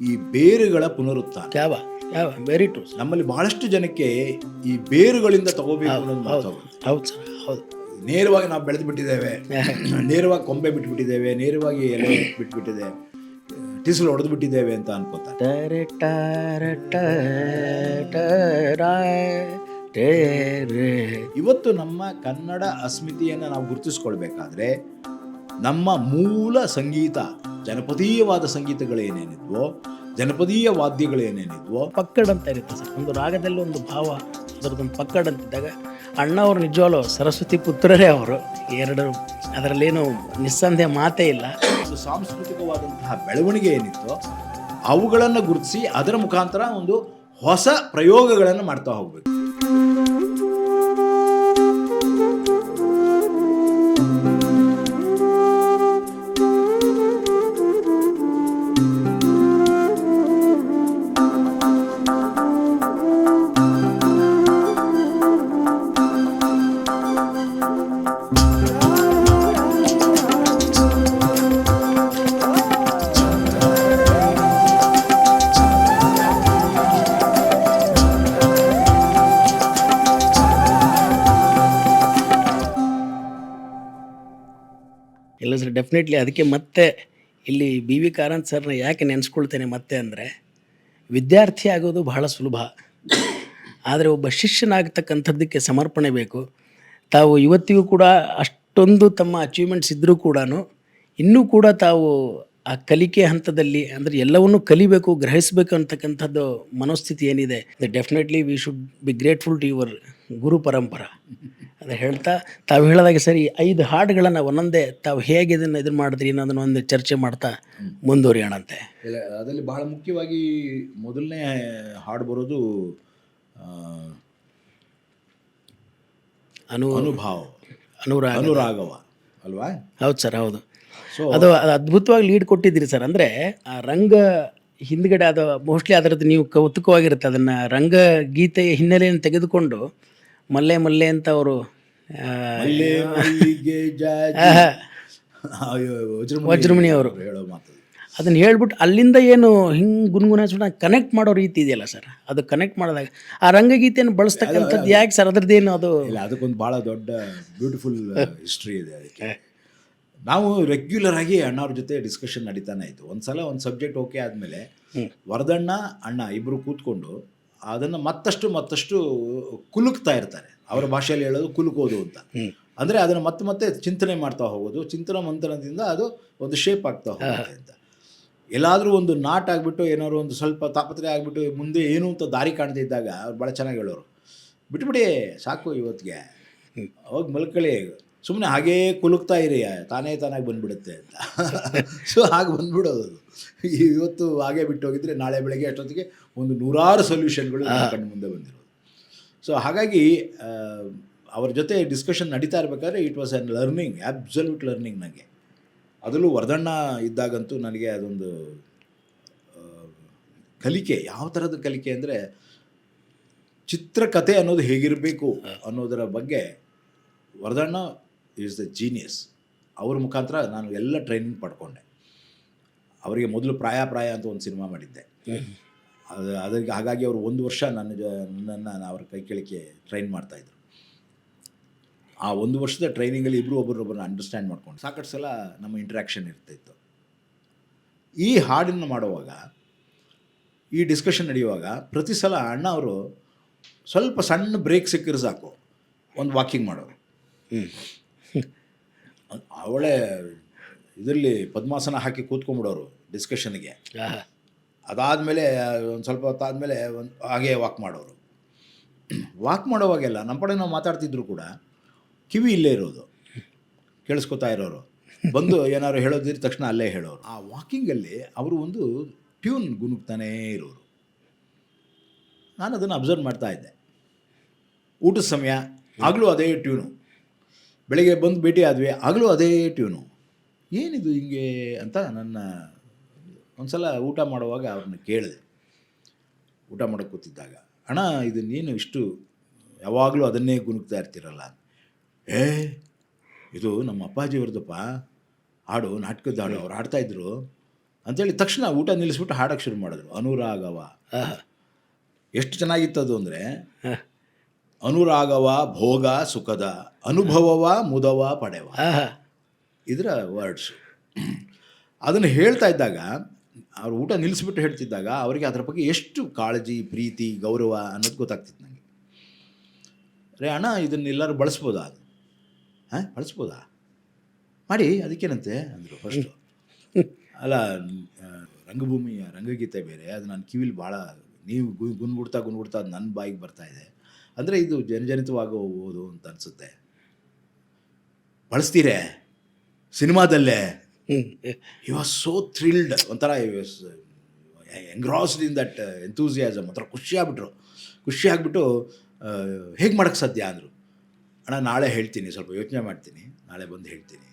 ಈ ಬೇರುಗಳ ಪುನರುತ್ಥಾನ. ಯಾವ? ಯಾವ? ವೆರಿ ಟ್ರೂ ನಮ್ಮಲ್ಲಿ ಬಹಳಷ್ಟು ಜನಕ್ಕೆ ಈ ಬೇರುಗಳಿಂದ ತಗೋಬೇಕು ಅನ್ನೋದು ಹೌದು ಹೌದು ಸರ್ ಹೌದು. ನೇರವಾಗಿ ನಾವು ಬೆಳೆದು ಬಿಟ್ಟಿದ್ದೇವೆ. ನೇರವಾಗಿ ಕೊಂಬೆ ಬಿಟ್ಬಿಟ್ಟಿದ್ದೇವೆ ನೇರವಾಗಿ ಎಲೆ ಬಿಟ್ಬಿಟ್ಟಿದೆ ಟಿಸಲು ಹೊಡೆದು ಬಿಟ್ಟಿದ್ದೇವೆ ಅಂತ ಅನ್ಕೋತಾರೆ. ಇವತ್ತು ನಮ್ಮ ಕನ್ನಡ ಅಸ್ಮಿತೆಯನ್ನು ನಾವು ಗುರುತಿಸ್ಕೊಳ್ಬೇಕಾದ್ರೆ ನಮ್ಮ ಮೂಲ ಸಂಗೀತ ಜನಪದೀಯವಾದ ಸಂಗೀತಗಳೇನೇನಿದ್ವೋ ಜನಪದೀಯ ವಾದ್ಯಗಳೇನೇನಿದ್ವೋ. ಪಕ್ಕಡ್ ಅಂತ ಇರುತ್ತೆ ಸರ್. ಒಂದು ರಾಗದಲ್ಲಿ ಒಂದು ಭಾವ ಅದರದೊಂದು ಪಕ್ಕಡ್ ಅಂತಿದ್ದಾಗ ಅಣ್ಣ ಅವರು ನಿಜವಾಗ್ಲೂ ಸರಸ್ವತಿ ಪುತ್ರರೇ ಅವರು. ಎರಡು ಅದರಲ್ಲೇನು ನಿಸ್ಸಂದೇಹ ಮಾತೇ ಇಲ್ಲ. ಸಾಂಸ್ಕೃತಿಕವಾದಂತಹ ಬೆಳವಣಿಗೆ ಏನಿತ್ತೋ ಅವುಗಳನ್ನು ಗುರುತಿಸಿ ಅದರ ಮುಖಾಂತರ ಒಂದು ಹೊಸ ಪ್ರಯೋಗಗಳನ್ನು ಮಾಡ್ತಾ ಹೋಗ್ಬೇಕು. ಡೆಫಿನೆಟ್ಲಿ ಅದಕ್ಕೆ ಮತ್ತೆ ಇಲ್ಲಿ ಬಿ ವಿ ಕಾರಂತ್ ಸರ್ನ ಯಾಕೆ ನೆನೆಸ್ಕೊಳ್ತೇನೆ ಮತ್ತೆ ಅಂದರೆ, ವಿದ್ಯಾರ್ಥಿ ಆಗೋದು ಬಹಳ ಸುಲಭ. ಆದರೆ ಒಬ್ಬ ಶಿಷ್ಯನಾಗತಕ್ಕಂಥದ್ದಕ್ಕೆ ಸಮರ್ಪಣೆ ಬೇಕು. ತಾವು ಇವತ್ತಿಗೂ ಕೂಡ ಅಷ್ಟೊಂದು ತಮ್ಮ ಅಚೀವ್ಮೆಂಟ್ಸ್ ಇದ್ದರೂ ಕೂಡ ಇನ್ನೂ ಕೂಡ ತಾವು ಆ ಕಲಿಕೆ ಹಂತದಲ್ಲಿ ಅಂದರೆ ಎಲ್ಲವನ್ನೂ ಕಲಿಬೇಕು, ಗ್ರಹಿಸಬೇಕು ಅಂತಕ್ಕಂಥದ್ದು ಮನೋಸ್ಥಿತಿ ಏನಿದೆ definitely we should be grateful to your guru ಪರಂಪರ ಅದು ಹೇಳ್ತಾ ತಾವು ಹೇಳಿದಾಗ ಸರಿ ಐದು ಹಾಡುಗಳನ್ನು ಒಂದೊಂದೇ ತಾವು ಹೇಗೆ ಇದನ್ನು ಇದನ್ನು ಮಾಡಿದ್ರಿ ಅನ್ನೋದನ್ನ ಒಂದು ಚರ್ಚೆ ಮಾಡ್ತಾ ಮುಂದುವರಿಯೋಣಂತೆ. ಇಲ್ಲ ಅದರಲ್ಲಿ ಬಹಳ ಮುಖ್ಯವಾಗಿ ಮೊದಲನೇ ಹಾಡು ಬರೋದು ಅನು ಅನುಭಾವ. ಅನುರಾಗ. ಅನುರಾಗವ ಅಲ್ವಾ? ಹೌದು ಸರ್ ಹೌದು. ಸೊ ಅದು ಅದು ಅದ್ಭುತವಾಗಿ ಲೀಡ್ ಕೊಟ್ಟಿದ್ದೀರಿ ಸರ್ ಅಂದರೆ ಆ ರಂಗ ಹಿಂದ್ಗಡೆ ಅದು ಮೋಸ್ಟ್ಲಿ ಅದರದ್ದು ನೀವು ಕೌತುಕವಾಗಿರುತ್ತೆ ಅದನ್ನು ರಂಗ ಗೀತೆಯ ಹಿನ್ನೆಲೆಯನ್ನು ತೆಗೆದುಕೊಂಡು ಮಲ್ಲೆ ಮಲ್ಲೆ ಅಂತ ಅವರು ವಜ್ರಮುನಿ ಅವರು. ಹೇಳೋ ಮಾತು ಅದನ್ನು ಹೇಳ್ಬಿಟ್ಟು ಅಲ್ಲಿಂದ ಏನು ಹಿಂಗೆ ಗುನ್ಗುನ ಕನೆಕ್ಟ್ ಮಾಡೋ ರೀತಿ ಇದೆಯಲ್ಲ ಸರ್ ಅದು ಕನೆಕ್ಟ್ ಮಾಡಿದಾಗ ಆ ರಂಗಗೀತೆಯನ್ನು ಬಳಸ್ತಕ್ಕಂಥದ್ದು ಯಾಕೆ ಸರ್ ಅದರದ್ದೇನು ಅದು? ಇಲ್ಲ ಅದಕ್ಕೊಂದು ಭಾಳ ದೊಡ್ಡ ಬ್ಯೂಟಿಫುಲ್ ಹಿಸ್ಟ್ರಿ ಇದೆ ಅದಕ್ಕೆ. ನಾವು ರೆಗ್ಯುಲರ್ ಆಗಿ ಅಣ್ಣವ್ರ ಜೊತೆ ಡಿಸ್ಕಷನ್ ನಡೀತಾನೆ ಇತ್ತು ಒಂದ್ಸಲ ಒಂದು ಸಬ್ಜೆಕ್ಟ್ ಓಕೆ ಆದಮೇಲೆ ವರದಣ್ಣ ಅಣ್ಣ ಇಬ್ಬರು ಕೂತ್ಕೊಂಡು ಅದನ್ನು ಮತ್ತಷ್ಟು ಮತ್ತಷ್ಟು ಕುಲುಕ್ತಾ ಇರ್ತಾರೆ. ಅವರ ಭಾಷೆಯಲ್ಲಿ ಹೇಳೋದು ಕುಲುಕೋದು ಅಂತ. ಅಂದರೆ ಅದನ್ನು ಮತ್ತೆ ಮತ್ತೆ ಚಿಂತನೆ ಮಾಡ್ತಾ ಹೋಗೋದು ಚಿಂತನ ಮಂತ್ರದಿಂದ ಅದು ಒಂದು ಶೇಪ್ ಆಗ್ತಾ ಹೋಗುತ್ತೆ ಅಂತ. ಎಲ್ಲಾದರೂ ಒಂದು ನಾಟ್ ಆಗಿಬಿಟ್ಟು ಏನಾದ್ರು ಒಂದು ಸ್ವಲ್ಪ ತಾಪತ್ರೆ ಆಗಿಬಿಟ್ಟು ಮುಂದೆ ಏನು ಅಂತ ದಾರಿ ಕಾಣ್ತಾ ಇದ್ದಾಗ ಅವ್ರು ಭಾಳ ಚೆನ್ನಾಗಿ ಹೇಳೋರು. ಬಿಟ್ಬಿಡಿ ಸಾಕು ಇವತ್ತಿಗೆ ಅವಾಗ ಮಲ್ಕೊಳ್ಳಿ. ಸುಮ್ಮನೆ ಹಾಗೇ ಕುಲುಕ್ತಾ ಇರಿ ತಾನೇ ತಾನಾಗಿ ಬಂದ್ಬಿಡುತ್ತೆ ಅಂತ. ಸೊ ಹಾಗೆ ಬಂದ್ಬಿಡೋದು ಅದು. ಇವತ್ತು ಹಾಗೆ ಬಿಟ್ಟು ಹೋಗಿದ್ರೆ ನಾಳೆ ಬೆಳಗ್ಗೆ ಅಷ್ಟೊತ್ತಿಗೆ ಒಂದು ನೂರಾರು ಸೊಲ್ಯೂಷನ್ಗಳು ನಮ್ಮ ಕಣ್ಣು ಮುಂದೆ ಬಂದಿರೋದು. ಸೊ ಹಾಗಾಗಿ ಅವ್ರ ಜೊತೆ ಡಿಸ್ಕಷನ್ ನಡೀತಾ ಇರಬೇಕಾದ್ರೆ it was unlearning absolute learning ನನಗೆ. ಅದರಲ್ಲೂ ವರ್ಧಣ್ಣ ಇದ್ದಾಗಂತೂ ನನಗೆ ಅದೊಂದು ಕಲಿಕೆ ಯಾವ ಥರದ ಕಲಿಕೆ ಅಂದರೆ ಚಿತ್ರಕಥೆ ಅನ್ನೋದು ಹೇಗಿರಬೇಕು ಅನ್ನೋದರ ಬಗ್ಗೆ ವರದಣ್ಣ ಈಸ್ ದ ಜೀನಿಯಸ್ ಅವ್ರ ಮುಖಾಂತರ ನಾನು ಎಲ್ಲ ಟ್ರೈನಿಂಗ್ ಪಡ್ಕೊಂಡೆ. ಅವರಿಗೆ ಮೊದಲು ಪ್ರಾಯ ಪ್ರಾಯ ಅಂತ ಒಂದು ಸಿನಿಮಾ ಮಾಡಿದ್ದೆ. ಅದು, ಅದಕ್ಕೆ ಹಾಗಾಗಿ ಅವರು ಒಂದು ವರ್ಷ ನನ್ನ ನನ್ನನ್ನು ಅವ್ರ ಕೈ ಕೇಳಿಕೆ ಟ್ರೈನ್ ಮಾಡ್ತಾಯಿದ್ರು ಆ ಒಂದು ವರ್ಷದ ಟ್ರೈನಿಂಗಲ್ಲಿ ಇಬ್ಬರು ಒಬ್ಬರೊಬ್ಬರನ್ನ ಅಂಡರ್ಸ್ಟ್ಯಾಂಡ್ ಮಾಡ್ಕೊಂಡು ಸಾಕಷ್ಟು ಸಲ ನಮ್ಮ ಇಂಟ್ರ್ಯಾಕ್ಷನ್ ಇರ್ತಾಯಿತ್ತು ಈ ಹಾಡನ್ನು ಮಾಡುವಾಗ, ಈ ಡಿಸ್ಕಷನ್ ನಡೆಯುವಾಗ ಪ್ರತಿ ಸಲ ಅಣ್ಣ ಅವರು ಸ್ವಲ್ಪ ಸಣ್ಣ ಬ್ರೇಕ್ ಸಿಕ್ಕಿದ್ರೆ ಸಾಕು. ಒಂದು ವಾಕಿಂಗ್ ಮಾಡೋರು. ಅವಳೇ ಇದರಲ್ಲಿ ಪದ್ಮಾಸನ ಹಾಕಿ ಕೂತ್ಕೊಂಡ್ಬಿಡೋರು ಡಿಸ್ಕಷನ್ಗೆ. ಅದಾದಮೇಲೆ ಒಂದು ಸ್ವಲ್ಪ ಹೊತ್ತಾದಮೇಲೆ ಒಂದು ಹಾಗೆ ವಾಕ್ ಮಾಡೋರು. ವಾಕ್ ಮಾಡೋವಾಗೆಲ್ಲ ನಮ್ಮ ಕಡೆ ನಾವು ಮಾತಾಡ್ತಿದ್ರು ಕೂಡ ಕಿವಿ ಇಲ್ಲೇ ಇರೋದು. ಕೇಳಿಸ್ಕೊತಾ ಇರೋರು. ಬಂದು ಏನಾದ್ರು ಹೇಳೋದಿದ್ರೆ ತಕ್ಷಣ ಅಲ್ಲೇ ಹೇಳೋರು. ಆ ವಾಕಿಂಗಲ್ಲಿ ಅವರು ಒಂದು ಟ್ಯೂನ್ ಗುನುಗ್ತಾನೇ ಇರೋರು. ನಾನು ಅದನ್ನು ಅಬ್ಸರ್ವ್ ಮಾಡ್ತಾ ಇದ್ದೆ. ಊಟದ ಸಮಯ ಆಗಲೂ ಅದೇ ಟ್ಯೂನು ಬೆಳಿಗ್ಗೆ ಬಂದು ಭೇಟಿ ಆದ್ವಿ ಆಗಲೂ ಅದೇ ಟ್ಯೂನು ಏನಿದು ಹಿಂಗೆ ಅಂತ ನನ್ನ ಒಂದು ಸಲ ಊಟ ಮಾಡುವಾಗ ಅವ್ರನ್ನ ಕೇಳಿದೆ. ಊಟ ಮಾಡೋಕ್ಕೆ ಕೂತಿದ್ದಾಗ ಅಣ್ಣ ಇದು ನೀನು ಇಷ್ಟು ಯಾವಾಗಲೂ ಅದನ್ನೇ ಗುನುಗ್ತಾ ಇರ್ತೀರಲ್ಲ? ಏ ಇದು ನಮ್ಮ ಅಪ್ಪಾಜಿಯವ್ರದಪ್ಪ. ಹಾಡು ನಾಟಕದ ಹಾಡು ಅವ್ರು ಹಾಡ್ತಾಯಿದ್ರು ಅಂತೇಳಿ ತಕ್ಷಣ ಊಟ ನಿಲ್ಲಿಸ್ಬಿಟ್ಟು ಹಾಡೋಕ್ಕೆ ಶುರು ಮಾಡಿದ್ರು ಅನುರಾಗವ. ಎಷ್ಟು ಚೆನ್ನಾಗಿತ್ತು ಅದು ಅಂದರೆ. ಅನುರಾಗವ ಭೋಗ ಸುಖದ ಅನುಭವವ ಮುದವ ಪಡೆವ. ಇದರ ವರ್ಡ್ಸು ಅದನ್ನು ಹೇಳ್ತಾ ಇದ್ದಾಗ ಅವ್ರು ಊಟ ನಿಲ್ಲಿಸ್ಬಿಟ್ಟು ಹೇಳ್ತಿದ್ದಾಗ ಅವರಿಗೆ ಅದರ ಬಗ್ಗೆ ಎಷ್ಟು ಕಾಳಜಿ ಪ್ರೀತಿ ಗೌರವ ಅನ್ನೋದು ಗೊತ್ತಾಗ್ತಿತ್ತು ನನಗೆ ರೇ ಅಣ್ಣ ಇದನ್ನೆಲ್ಲರೂ ಬಳಸ್ಬೋದಾ? ಅದು ಹಾಂ ಬಳಸ್ಬೋದಾ? ಮಾಡಿ ಅದಕ್ಕೇನಂತೆ? ಅಂದರು ಫಸ್ಟು ಅಲ್ಲ ರಂಗಭೂಮಿಯ ರಂಗಗೀತೆ ಬೇರೆ ಅದು ನನ್ನ ಕಿವಿಲಿ ಭಾಳ ನೀವು ಗು- ಗುನ್ಗುಡ್ತಾ ಗುನ್ಗುಡ್ತಾ ಅದು ನನ್ನ ಬಾಯಿಗೆ ಬರ್ತಾ ಇದೆ. ಅಂದರೆ ಇದು ಜನಜನಿತವಾಗಬಹುದು ಅಂತ ಅನಿಸುತ್ತೆ. ಬಳಸ್ತೀರೇ? ಸಿನಿಮಾದಲ್ಲೇ? ಯು ಆರ್ ಸೋ ಥ್ರಿಲ್ಡ್ ಒಂಥರ ಎಂಗ್ರಾಸ್ಡ್ ಇನ್ ದಟ್ ಎಂತೂಸಿಯಾಸಮ್ ಒಂಥರ ಖುಷಿ ಆಗ್ಬಿಟ್ರು. ಖುಷಿ ಆಗಿಬಿಟ್ಟು ಹೇಗೆ ಮಾಡೋಕ್ಕೆ ಸಾಧ್ಯ ಅಂದರು. ಅಣ್ಣ ನಾಳೆ ಹೇಳ್ತೀನಿ. ಸ್ವಲ್ಪ ಯೋಚನೆ ಮಾಡ್ತೀನಿ. ನಾಳೆ ಬಂದು ಹೇಳ್ತೀನಿ.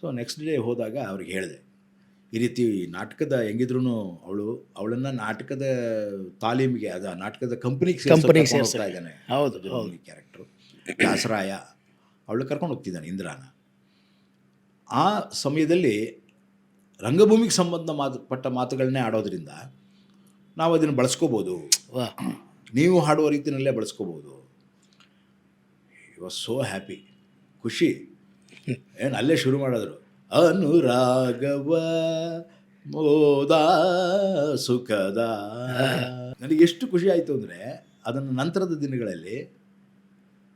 ಸೊ ನೆಕ್ಸ್ಟ್ ಡೇ ಹೋದಾಗ ಅವ್ರಿಗೆ ಹೇಳಿದೆ. ಈ ರೀತಿ ನಾಟಕದ ಹೆಂಗಿದ್ರು ಅವಳು ಅವಳನ್ನ ನಾಟಕದ ತಾಲೀಮಿಗೆ ಅದ ನಾಟಕದ ಕಂಪ್ನಿಗೆ ಇದ್ದಾನೆ. ಹೌದು ಹೌದು. ಕ್ಯಾರೆಕ್ಟ್ರು ದಾಸರಾಯ ಅವಳು ಕರ್ಕೊಂಡು ಹೋಗ್ತಿದ್ದಾನೆ ಇಂದ್ರಾನ. ಆ ಸಮಯದಲ್ಲಿ ರಂಗಭೂಮಿಗೆ ಸಂಬಂಧ ಮಾತು ಪಟ್ಟ ಮಾತುಗಳನ್ನೇ ಆಡೋದ್ರಿಂದ ನಾವು ಅದನ್ನು ಬಳಸ್ಕೋಬೋದು. ನೀವು ಹಾಡುವ ರೀತಿಯಲ್ಲೇ ಬಳಸ್ಕೋಬೋದು. ಯು ವಾಸ್ ಸೋ ಹ್ಯಾಪಿ ಖುಷಿ. ಏನು ಅಲ್ಲೇ ಶುರು ಮಾಡಿದ್ರು. ಅನುರಾಗವ ಮೋದ ಸುಖದ. ನನಗೆ ಎಷ್ಟು ಖುಷಿ ಆಯಿತು ಅಂದರೆ ಅದನ್ನು ನಂತರದ ದಿನಗಳಲ್ಲಿ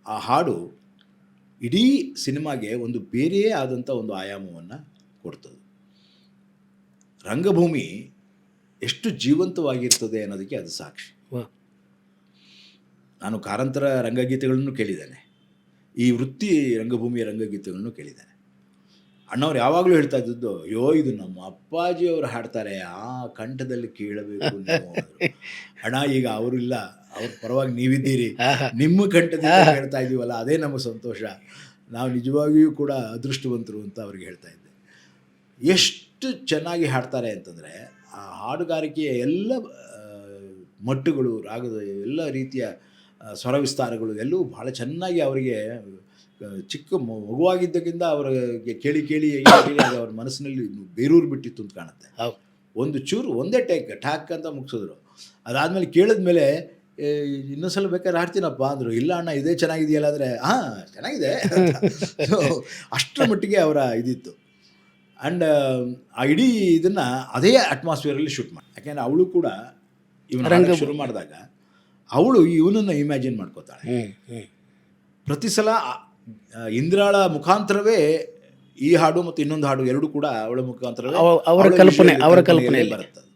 ಆ ಹಾಡು ಇಡೀ ಸಿನಿಮಾಗೆ ಒಂದು ಬೇರೆಯೇ ಆದಂಥ ಒಂದು ಆಯಾಮವನ್ನು ಕೊಡ್ತದೆ. ರಂಗಭೂಮಿ ಎಷ್ಟು ಜೀವಂತವಾಗಿರ್ತದೆ ಅನ್ನೋದಕ್ಕೆ ಅದು ಸಾಕ್ಷಿ. ವಾ. ನಾನು ಕಾರಂತರ ರಂಗಗೀತೆಗಳನ್ನು ಕೇಳಿದ್ದೇನೆ. ಈ ವೃತ್ತಿ ರಂಗಭೂಮಿಯ ರಂಗಗೀತೆಗಳನ್ನು ಕೇಳಿದ್ದೇನೆ. ಅಣ್ಣವ್ರು ಯಾವಾಗಲೂ ಹೇಳ್ತಾ ಇದ್ದದ್ದು ಅಯ್ಯೋ ಇದು ನಮ್ಮ ಅಪ್ಪಾಜಿ ಅವ್ರು ಹಾಡ್ತಾರೆ ಆ ಕಂಠದಲ್ಲಿ ಕೇಳಬೇಕು ಅಣ್ಣ ಈಗ ಅವರು ಇಲ್ಲ ಅವ್ರ ಪರವಾಗಿ ನೀವಿದ್ದೀರಿ. ನಿಮ್ಮ ಕಂಠದಿಂದ ಹೇಳ್ತಾ ಇದೀವಲ್ಲ ಅದೇ ನಮ್ಮ ಸಂತೋಷ. ನಾವು ನಿಜವಾಗಿಯೂ ಕೂಡ ಅದೃಷ್ಟವಂತರು ಅಂತ ಅವ್ರಿಗೆ ಹೇಳ್ತಾ ಇದ್ದೆ. ಎಷ್ಟು ಚೆನ್ನಾಗಿ ಹಾಡ್ತಾರೆ ಅಂತಂದರೆ ಆ ಹಾಡುಗಾರಿಕೆಯ ಎಲ್ಲ ಮಟ್ಟುಗಳು ರಾಗದ ಎಲ್ಲ ರೀತಿಯ ಸ್ವರ ವಿಸ್ತಾರಗಳು ಎಲ್ಲವೂ ಭಾಳ ಚೆನ್ನಾಗಿ ಅವರಿಗೆ ಚಿಕ್ಕ ಮಗುವಾಗಿದ್ದಕ್ಕಿಂತ ಅವರಿಗೆ ಕೇಳಿ ಕೇಳಿ ಕೇಳಿ ಅದು ಅವ್ರ ಮನಸ್ಸಿನಲ್ಲಿ ಬೇರೂರು ಬಿಟ್ಟಿತ್ತು ಅಂತ ಕಾಣುತ್ತೆ. ಒಂದು ಚೂರು ಒಂದೇ ಟೇಕ್ ಠಾಕ್ ಅಂತ ಮುಗಿಸಿದ್ರು. ಅದಾದಮೇಲೆ ಕೇಳಿದ್ಮೇಲೆ ಇನ್ನೊಂದ್ಸಲ ಬೇಕಾದ್ರೆ ಆಡ್ತೀನಪ್ಪ ಅಂದರು. ಇಲ್ಲ ಅಣ್ಣ ಇದೇ ಚೆನ್ನಾಗಿದೆಯಲ್ಲ ಅಂದರೆ ಹಾಂ ಚೆನ್ನಾಗಿದೆ ಅಷ್ಟರ ಮಟ್ಟಿಗೆ ಅವರ ಇದಿತ್ತು. ಆ್ಯಂಡ್ ಆ ಇಡೀ ಇದನ್ನು ಅದೇ ಅಟ್ಮಾಸ್ಫಿಯರಲ್ಲಿ ಶೂಟ್ ಮಾಡಿ ಯಾಕೆಂದರೆ ಅವಳು ಕೂಡ ಇವನ ಶುರು ಮಾಡಿದಾಗ ಅವಳು ಇವನನ್ನು ಇಮ್ಯಾಜಿನ್ ಮಾಡ್ಕೋತಾಳೆ. ಪ್ರತಿ ಸಲ ಇಂದ್ರಾಳ ಮುಖಾಂತರವೇ ಈ ಹಾಡು ಮತ್ತು ಇನ್ನೊಂದು ಹಾಡು ಎರಡು ಕೂಡ ಅವಳ ಮುಖಾಂತರ ಅವರ ಕಲ್ಪನೆ- ಅವರ ಕಲ್ಪನೆ ಬರುತ್ತೆ.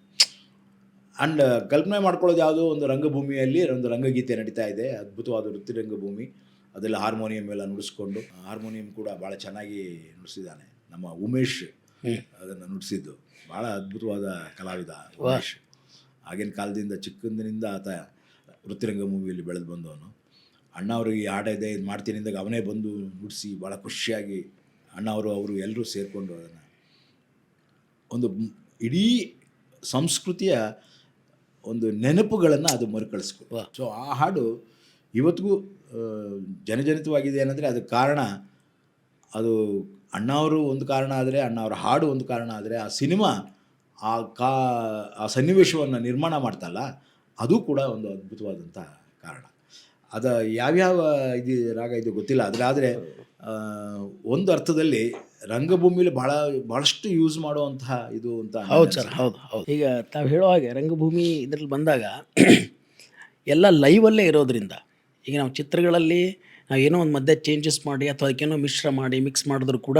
ಅಂಡ್ ಕಲ್ಪನೆ ಮಾಡ್ಕೊಳ್ಳೋದು ಯಾವುದೋ ಒಂದು ರಂಗಭೂಮಿಯಲ್ಲಿ ಒಂದು ರಂಗಗೀತೆ ನಡೀತಾ ಇದೆ ಅದ್ಭುತವಾದ ವೃತ್ತಿ ರಂಗಭೂಮಿ ಅದೆಲ್ಲ ಹಾರ್ಮೋನಿಯಂ ಎಲ್ಲ ನುಡಿಸ್ಕೊಂಡು ಹಾರ್ಮೋನಿಯಂ ಕೂಡ ಭಾಳ ಚೆನ್ನಾಗಿ ನುಡಿಸಿದ್ದಾನೆ. ನಮ್ಮ ಉಮೇಶ್. ಅದನ್ನು ನುಡಿಸಿದ್ದು. ಭಾಳ ಅದ್ಭುತವಾದ ಕಲಾವಿದ ಉಮೇಶ್. ಆಗಿನ ಕಾಲದಿಂದ ಚಿಕ್ಕಂದಿನಿಂದ ಆತ ವೃತ್ತಿರಂಗ ಮೂವಿಯಲ್ಲಿ ಬೆಳೆದು ಬಂದವನು. ಅಣ್ಣ ಅವ್ರಿಗೆ ಈ ಇದೆ ಇದು ಮಾಡ್ತೀನಿ ಅಂದಾಗ ಅವನೇ ಬಂದು ನುಡಿಸಿ ಭಾಳ ಖುಷಿಯಾಗಿ ಅಣ್ಣ ಅವರು ಅವರು ಎಲ್ಲರೂ ಸೇರಿಕೊಂಡು ಅದನ್ನು ಒಂದು ಇಡೀ ಸಂಸ್ಕೃತಿಯ ಒಂದು ನೆನಪುಗಳನ್ನು ಅದು ಮರುಕಳಿಸ್ಕೊ ಸೊ ಆ ಹಾಡು ಇವತ್ತಿಗೂ ಜನಜನಿತವಾಗಿದೆ ಏನಂದರೆ ಅದಕ್ಕೆ ಕಾರಣ ಅದು ಅಣ್ಣ ಅವರು ಒಂದು ಕಾರಣ ಆದರೆ ಅಣ್ಣ ಅವರ ಹಾಡು ಒಂದು ಕಾರಣ ಆದರೆ ಆ ಸಿನಿಮಾ ಆ ಕಾ ಆ ಸನ್ನಿವೇಶವನ್ನು ನಿರ್ಮಾಣ ಮಾಡ್ತಲ್ಲ ಅದು ಕೂಡ ಒಂದು ಅದ್ಭುತವಾದಂಥ ಕಾರಣ. ಅದು ಯಾವ್ಯಾವ ಇದು ರಾಗ ಇದು ಗೊತ್ತಿಲ್ಲ ಅದರಾದರೆ ಒಂದು ಅರ್ಥದಲ್ಲಿ ರಂಗಭೂಮಿಲಿ ಬಹಳ ಬಹಳಷ್ಟು ಯೂಸ್ ಮಾಡುವಂತಹ ಇದು ಅಂತ ಹೌದು ಸರ್ ಹೌದು ಹೌದು. ಈಗ ತಾವು ಹೇಳೋ ಹಾಗೆ ರಂಗಭೂಮಿ ಇದರಲ್ಲಿ ಬಂದಾಗ ಎಲ್ಲ ಲೈವಲ್ಲೇ ಇರೋದರಿಂದ ಈಗ ನಾವು ಚಿತ್ರಗಳಲ್ಲಿ ನಾವು ಏನೋ ಒಂದು ಮಧ್ಯೆ ಚೇಂಜಸ್ ಮಾಡಿ ಅಥವಾ ಅದಕ್ಕೇನೋ ಮಿಶ್ರ ಮಾಡಿ ಮಿಕ್ಸ್ ಮಾಡಿದ್ರು ಕೂಡ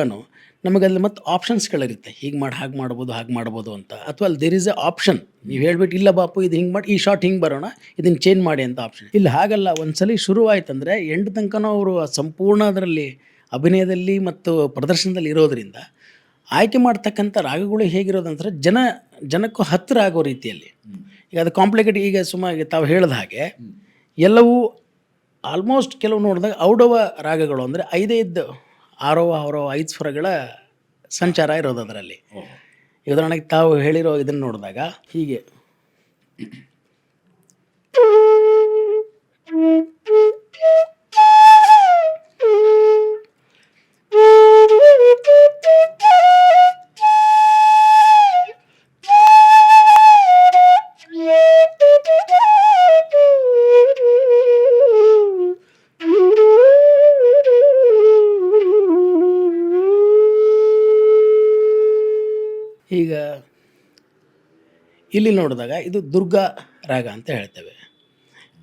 ನಮಗಲ್ಲಿ ಮತ್ತು ಆಪ್ಷನ್ಸ್ಗಳಿರುತ್ತೆ ಹೀಗೆ ಮಾಡಿ ಹಾಗೆ ಮಾಡ್ಬೋದು ಹಾಗೆ ಮಾಡ್ಬೋದು ಅಂತ. ಅಥವಾ ಅಲ್ಲಿ ದೇರ್ ಇಸ್ ಎ ಆಪ್ಷನ್ ನೀವು ಹೇಳ್ಬಿಟ್ಟು ಇಲ್ಲ ಬಾಪು ಇದು ಹಿಂಗೆ ಮಾಡಿ ಈ ಶಾರ್ಟ್ ಹಿಂಗೆ ಬರೋಣ ಇದನ್ನು ಚೇಂಜ್ ಮಾಡಿ ಅಂತ ಆಪ್ಷನ್ ಇಲ್ಲಿ ಹಾಗಲ್ಲ. ಒಂದ್ಸಲಿ ಶುರುವಾಯ್ತಂದರೆ ಎಂಟು ತನಕನೂ ಅವರು ಸಂಪೂರ್ಣ ಅದರಲ್ಲಿ ಅಭಿನಯದಲ್ಲಿ ಮತ್ತು ಪ್ರದರ್ಶನದಲ್ಲಿ ಇರೋದರಿಂದ ಆಯ್ಕೆ ಮಾಡ್ತಕ್ಕಂಥ ರಾಗಗಳು ಹೇಗಿರೋದಂದ್ರೆ ಜನ ಜನಕ್ಕೂ ಹತ್ತಿರ ಆಗೋ ರೀತಿಯಲ್ಲಿ. ಈಗ ಅದು ಕಾಂಪ್ಲಿಕೇಟ್ ಈಗ ಸುಮಾರು ತಾವು ಹೇಳಿದ ಹಾಗೆ ಎಲ್ಲವೂ ಆಲ್ಮೋಸ್ಟ್ ಕೆಲವು ನೋಡಿದಾಗ ಔಡವ ರಾಗಗಳು ಅಂದರೆ ಐದೈದು ಆರೋವ ಆರೋವ ಐದು ಸ್ವರಗಳ ಸಂಚಾರ ಇರೋದು ಅದರಲ್ಲಿ. ಉದಾಹರಣೆಗೆ ತಾವು ಹೇಳಿರೋ ಇದನ್ನು ನೋಡಿದಾಗ ಹೀಗೆ. ಇಲ್ಲಿ ನೋಡಿದಾಗ ಇದು ದುರ್ಗಾ ರಾಗ ಅಂತ ಹೇಳ್ತೇವೆ.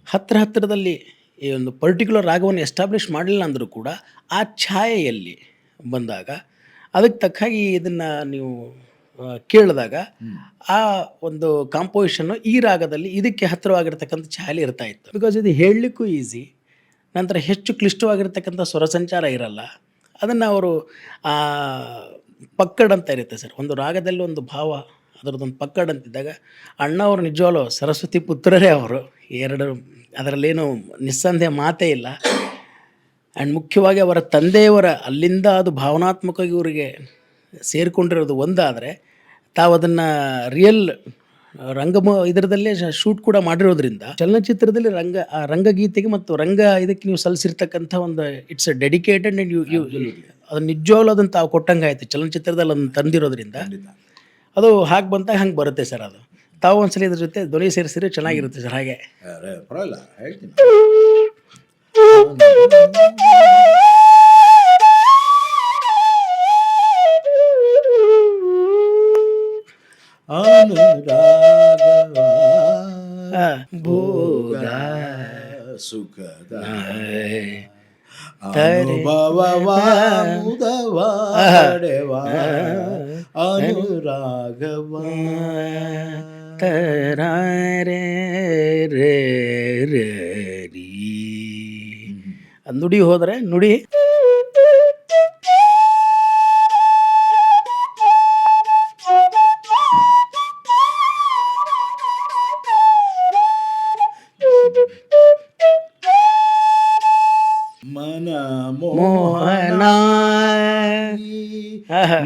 ಹತ್ತಿರ ಹತ್ತಿರದಲ್ಲಿ ಈ ಒಂದು ಪರ್ಟಿಕ್ಯುಲರ್ ರಾಗವನ್ನು ಎಸ್ಟಾಬ್ಲಿಷ್ ಮಾಡಲಿಲ್ಲ ಅಂದರೂ ಕೂಡ ಆ ಛಾಯೆಯಲ್ಲಿ ಬಂದಾಗ ಅದಕ್ಕೆ ತಕ್ಕ ಹಾಗೆ ಇದನ್ನು ನೀವು ಕೇಳಿದಾಗ ಆ ಒಂದು ಕಾಂಪೋಸಿಷನ್ನು ಈ ರಾಗದಲ್ಲಿ ಇದಕ್ಕೆ ಹತ್ತಿರವಾಗಿರ್ತಕ್ಕಂಥ ಛಾಯೆ ಇರ್ತಾ ಇತ್ತು. ಬಿಕಾಸ್ ಇದು ಹೇಳಲಿಕ್ಕೂ ಈಸಿ ನಂತರ ಹೆಚ್ಚು ಕ್ಲಿಷ್ಟವಾಗಿರ್ತಕ್ಕಂಥ ಸ್ವರ ಸಂಚಾರ ಇರಲ್ಲ. ಅದನ್ನು ಅವರು ಆ, ಪಕ್ಕಡ್ ಅಂತ ಇರುತ್ತೆ ಸರ್ ಒಂದು ರಾಗದಲ್ಲಿ ಒಂದು ಭಾವ ಅದರದ್ದೊಂದು ಪಕ್ಕಡ್ ಅಂತಿದ್ದಾಗ ಅಣ್ಣ ಅವರು ನಿಜವಾಗ್ಲೂ ಸರಸ್ವತಿ ಪುತ್ರರೇ ಅವರು. ಎರಡು ಅದರಲ್ಲೇನು ನಿಸ್ಸಂದೇಹ ಮಾತೇ ಇಲ್ಲ. ಆ್ಯಂಡ್ ಮುಖ್ಯವಾಗಿ ಅವರ ತಂದೆಯವರ ಅಲ್ಲಿಂದ ಅದು ಭಾವನಾತ್ಮಕವಾಗಿ ಇವರಿಗೆ ಸೇರಿಕೊಂಡಿರೋದು ಒಂದಾದರೆ ತಾವು ಅದನ್ನು ರಿಯಲ್ ರಂಗಮ ಇದರದಲ್ಲೇ ಶೂಟ್ ಕೂಡ ಮಾಡಿರೋದ್ರಿಂದ ಚಲನಚಿತ್ರದಲ್ಲಿ ರಂಗ ಆ ರಂಗಗೀತೆಗೆ ಮತ್ತು ರಂಗ ಇದಕ್ಕೆ ನೀವು ಸಲ್ಲಿಸಿರ್ತಕ್ಕಂಥ ಒಂದು it's a dedicated and you you ಅದು ನಿಜವಾಗ್ಲೂ ಅದನ್ನು ತಾವು ಕೊಟ್ಟಂಗೆ ಆಯಿತು ಚಲನಚಿತ್ರದಲ್ಲಿ ಅದನ್ನು ತಂದಿರೋದ್ರಿಂದ. ಅದು ಹಾಗೆ ಬಂದಾಗ ಹಂಗೆ ಬರುತ್ತೆ ಸರ್ ಅದು. ತಾವು ಒಂದ್ಸಲ ಇದ್ರ ಜೊತೆ ಧ್ವನಿ ಸೇರಿಸಿದ್ರೆ ಚೆನ್ನಾಗಿರುತ್ತೆ ಸರ್ ಹಾಗೆ. ಅರೆ, ಪರವಾಗಿಲ್ಲ ಹೇಳ್ತೀನಿ. ಅನುರಾಗವ ಆ, ಭೋಗ ಸುಖದ ಅನುಭವವ ಮುದವಾಡೆವ. ಅನುರಾಗವ ತರಾರೆ ರೇ ರೇ ರೀ. ನುಡಿ ಹೋದರೆ ನುಡಿ ಮನ ಮೋಹನ ಆಹಾ.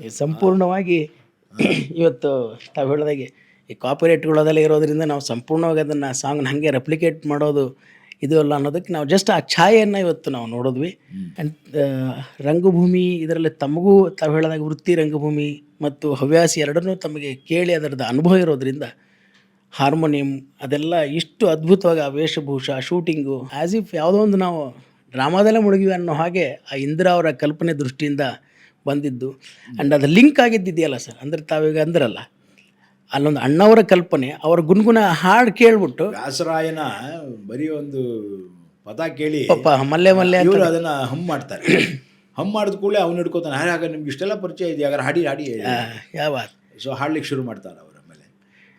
ಈ ಸಂಪೂರ್ಣವಾಗಿ ಇವತ್ತು ತಾವು ಹೇಳಿದಾಗೆ ಈ ಕಾಪಿರೇಟ್ಗಳು ಅದೆಲ್ಲ ಇರೋದರಿಂದ ನಾವು ಸಂಪೂರ್ಣವಾಗಿ ಅದನ್ನು ಸಾಂಗ್ನ ಹಾಗೆ ರೆಪ್ಲಿಕೇಟ್ ಮಾಡೋದು ಇದು ಅಲ್ಲ ಅನ್ನೋದಕ್ಕೆ ನಾವು ಜಸ್ಟ್ ಆ ಛಾಯೆಯನ್ನು ಇವತ್ತು ನಾವು ನೋಡಿದ್ವಿ. ಆ್ಯಂಡ್ ರಂಗಭೂಮಿ ಇದರಲ್ಲಿ ತಮಗೂ ತಾವು ಹೇಳಿದಾಗ ವೃತ್ತಿ ರಂಗಭೂಮಿ ಮತ್ತು ಹವ್ಯಾಸಿ ಎರಡನ್ನೂ ತಮಗೆ ಕೇಳಿ ಅದರದ್ದು ಅನುಭವ ಇರೋದರಿಂದ ಹಾರ್ಮೋನಿಯಂ ಅದೆಲ್ಲ ಇಷ್ಟು ಅದ್ಭುತವಾಗಿ ಆ ವೇಷಭೂಷ ಶೂಟಿಂಗು ಆ್ಯಸ್ ಇಫ್ ಯಾವುದೋ ಒಂದು ನಾವು ಡ್ರಾಮಾದಲ್ಲೇ ಮುಳುಗಿವೆ ಅನ್ನೋ ಹಾಗೆ ಆ ಇಂದಿರಾ ಅವರ ಕಲ್ಪನೆ ದೃಷ್ಟಿಯಿಂದ ಬಂದಿದ್ದು. ಆ್ಯಂಡ್ ಅದು ಲಿಂಕ್ ಆಗಿದ್ದಿದೆಯಲ್ಲ ಸರ್? ಅಂದರೆ ತಾವೀಗ ಅಂದ್ರಲ್ಲ ಅಲ್ಲೊಂದು ಅಣ್ಣವರ ಕಲ್ಪನೆ ಅವರ ಗುನ್ಗುನ ಹಾಡು ಕೇಳ್ಬಿಟ್ಟು ವ್ಯಾಸರಾಯನ ಬರೀ ಒಂದು ಪದ ಕೇಳಿ ಪಾಪ ಮಲ್ಲೆ ಮಲ್ಲೆ ಅಂತ ಇವರು ಅದನ್ನ ಹಮ್ ಮಾಡ್ತಾರೆ. ಹಮ್ ಮಾಡಿದ ಕೂಡಲೇ ಅವ್ನು ಹಿಡ್ಕೋತಾನೆ. ಹಾಗೆ ನಿಮ್ಗೆ ಇಷ್ಟೆಲ್ಲ ಪರಿಚಯ ಇದೆಯಾ? ಹಾಗಾದ್ರೆ ಹಾಡಿ ಹಾಡಿ ಆ, ಯಾವ? ಸೊ ಹಾಡ್ಲಿಕ್ಕೆ ಶುರು ಮಾಡ್ತಾರೆ ಅವ್ರ ಮೇಲೆ.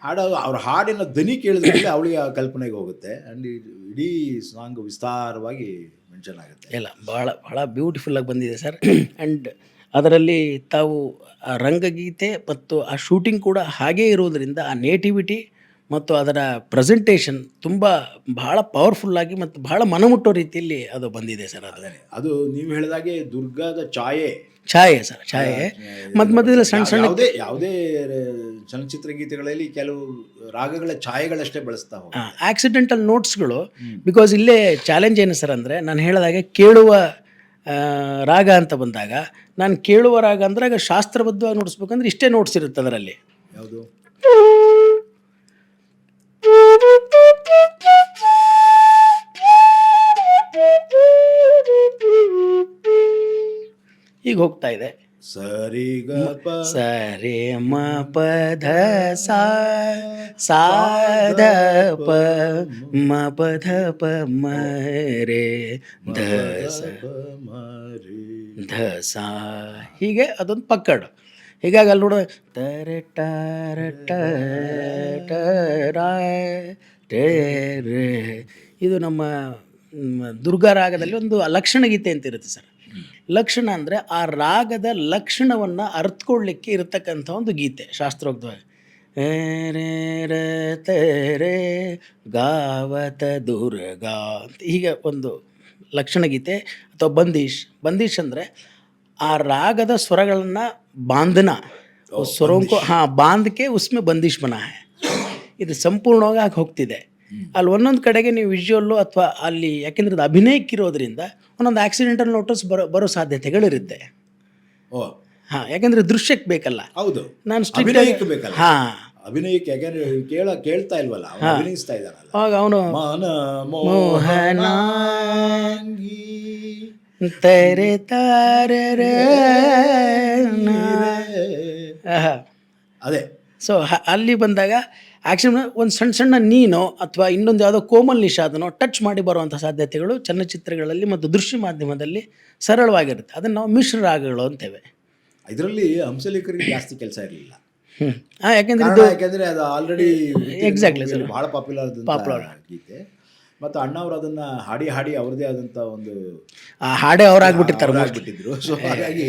ಹಾಡೋದು ಅವ್ರ ಹಾಡಿನ ಧ್ವನಿ ಕೇಳಿದ್ರೆ ಅವಳಿಗೆ ಆ ಕಲ್ಪನೆಗೆ ಹೋಗುತ್ತೆ. ಆ್ಯಂಡ್ ಇಡೀ ಸಾಂಗ್ ವಿಸ್ತಾರವಾಗಿ ಮೆನ್ಷನ್ ಆಗುತ್ತೆ. ಇಲ್ಲ ಭಾಳ ಭಾಳ ಬ್ಯೂಟಿಫುಲ್ಲಾಗಿ ಬಂದಿದೆ ಸರ್. ಆ್ಯಂಡ್ ಅದರಲ್ಲಿ ತಾವು ಆ ರಂಗಗೀತೆ ಮತ್ತು ಆ ಶೂಟಿಂಗ್ ಕೂಡ ಹಾಗೇ ಇರೋದರಿಂದ ಆ ನೇಟಿವಿಟಿ ಮತ್ತು ಅದರ ಪ್ರೆಸೆಂಟೇಷನ್ ತುಂಬ ಬಹಳ ಪವರ್ಫುಲ್ಲಾಗಿ ಮತ್ತು ಬಹಳ ಮನಮುಟ್ಟೋ ರೀತಿಯಲ್ಲಿ ಅದು ಬಂದಿದೆ ಸರ್ ಅದರಲ್ಲಿ ಅದು ನೀವು ಹೇಳಿದಾಗೆ ದುರ್ಗಾದ ಛಾಯೆ. ಛಾಯೆ ಸರ್ ಛಾಯೆ. ಮತ್ತು ಮಧ್ಯದಲ್ಲಿ ಸಣ್ಣ ಸಣ್ಣ ಯಾವುದೇ ಯಾವುದೇ ಚಲನಚಿತ್ರ ಗೀತೆಗಳಲ್ಲಿ ಕೆಲವು ರಾಗಗಳ ಛಾಯೆಗಳಷ್ಟೇ ಬಳಸ್ತಾವೆ ಆಕ್ಸಿಡೆಂಟಲ್ ನೋಟ್ಸ್ಗಳು ಬಿಕಾಸ್ ಇಲ್ಲೇ ಚಾಲೆಂಜ್ ಏನು ಸರ್ ಅಂದರೆ ನಾನು ಹೇಳಿದಾಗೆ ಕೇಳುವ ರಾಗ ಅಂತ ಬಂದಾಗ ನಾನು ಕೇಳುವ ರಾಗ ಅಂದ್ರೆ ಆಗ ಶಾಸ್ತ್ರಬದ್ಧವಾಗಿ ನೋಡಿಸ್ಬೇಕಂದ್ರೆ ಇಷ್ಟೇ ನೋಟ್ಸ್ ಇರುತ್ತೆ ಅದರಲ್ಲಿ. ಯಾವುದು? ಈಗ ಹೋಗ್ತಾ ಇದೆ. ಸರಿ ಗ ಪ ಸರಿ ಮ ಪ ಧ ಸಾ ಸಾಧ ಧ ಪ ಮ ಪ ಧ ಪ ಮ ರೇ ಧ ಸ ಧ ಸ ಹೀಗೆ ಅದೊಂದು ಪಕ್ಕಡು. ಹೀಗಾಗಿ ಅಲ್ಲಿ ನೋಡ ತರ ಟಾರ ಟ ಟ ರಾ ಟೇ ರೇ. ಇದು ನಮ್ಮ ದುರ್ಗಾ ರಾಗದಲ್ಲಿ ಒಂದು ಲಕ್ಷಣ ಗೀತೆ ಅಂತ ಇರುತ್ತೆ ಸರ್. ಲಕ್ಷಣ ಅಂದರೆ ಆ ರಾಗದ ಲಕ್ಷಣವನ್ನು ಅರ್ಥಕೊಳ್ಳಿಕ್ಕೆ ಇರತಕ್ಕಂಥ ಒಂದು ಗೀತೆ ಶಾಸ್ತ್ರೋಕ್ತವಾಗಿ. ರೇ ರೇ ತೇ ರೇ ಗಾವತ ದುರ್ಗಾ ಅಂತ ಹೀಗೆ ಒಂದು ಲಕ್ಷಣ ಗೀತೆ ಅಥವಾ ಬಂದೀಶ್. ಬಂದೀಶ್ ಅಂದರೆ ಆ ರಾಗದ ಸ್ವರಗಳನ್ನು ಬಾಂಧನ ಸ್ವರಂಕು ಹಾಂ ಬಾಂಧಕ್ಕೆ ಉಸ್ಮೆ ಬಂದೀಶ್ ಬನ ಇದು ಸಂಪೂರ್ಣವಾಗಿ ಆಗಿ ಹೋಗ್ತಿದೆ. ಅಲ್ಲಿ ಒಂದೊಂದು ಕಡೆಗೆ ನೀವು ವಿಜುವಲ್ಲು ಅಥವಾ ಅಲ್ಲಿ ಯಾಕೆಂದ್ರೆ ಅದು ಅಭಿನಯಕ್ಕಿರೋದ್ರಿಂದ ಒಂದೊಂದು ಆಕ್ಸಿಡೆಂಟಲ್ ನೋಟಸ್ ಬರೋ ಬರೋ ಸಾಧ್ಯತೆಗಳಿರುತ್ತೆ ಓ. ಹಾಂ ಯಾಕಂದರೆ ದೃಶ್ಯಕ್ಕೆ ಬೇಕಲ್ಲ. ಹೌದು. ನಾನು ಅಭಿನಯಕ್ಕೆ ಬೇಕಲ್ಲ. ಹಾಂ. ಅಭಿನಯಕ್ಕೆ ಯಾಕಂದ್ರೆ ಕೇಳ ಕೇಳ್ತಾ ಇಲ್ವಲ್ಲ? ಅಭಿನಯಿಸ್ತಾ ಇದ್ದಾನಲ್ಲ. ಅವಾಗ ಅವನು ಮನ ಮೋಹನಾಂಗಿ. ತೆರೆ ತಾರೆ. ಅದೇ. ಸೊ ಅಲ್ಲಿ ಬಂದಾಗ ಆ್ಯಕ್ಚುಲಿ ಒಂದು ಸಣ್ಣ ಸಣ್ಣ ನೀನೋ ಅಥವಾ ಇನ್ನೊಂದು ಯಾವುದೋ ಕೋಮಲ್ ನಿಷಾದನೋ ಟಚ್ ಮಾಡಿ ಬರುವಂಥ ಸಾಧ್ಯತೆಗಳು ಚಲನಚಿತ್ರಗಳಲ್ಲಿ ಮತ್ತು ದೃಶ್ಯ ಮಾಧ್ಯಮದಲ್ಲಿ ಸರಳವಾಗಿರುತ್ತೆ. ಅದನ್ನು ನಾವು ಮಿಶ್ರ ರಾಗಗಳು ಅಂತೇವೆ. ಇದರಲ್ಲಿ ಹಂಸಲೇಖರಿಗೆ ಜಾಸ್ತಿ ಕೆಲಸ ಇರಲಿಲ್ಲ. ಹಾಂ ಯಾಕೆಂದರೆ ಕಾರಣ ಯಾಕೆಂದ್ರೆ ಅದು ಆಲ್ರೆಡಿ ಎಕ್ಸಾಕ್ಟ್ಲಿ ಸರ್ ಭಾಳ ಪಾಪ್ಯುಲರ್ ಗೀತೆ. ಮತ್ತು ಅಣ್ಣವ್ರು ಅದನ್ನ ಹಾಡಿ ಹಾಡಿ ಅವ್ರದೇ ಆದಂಥ ಒಂದು ಹಾಡೇ ಅವರಾಗ್ಬಿಟ್ಟಿರ್ತಾರೆ ಆಗ್ಬಿಟ್ಟಿದ್ರು ಸೊ ಹಾಗಾಗಿ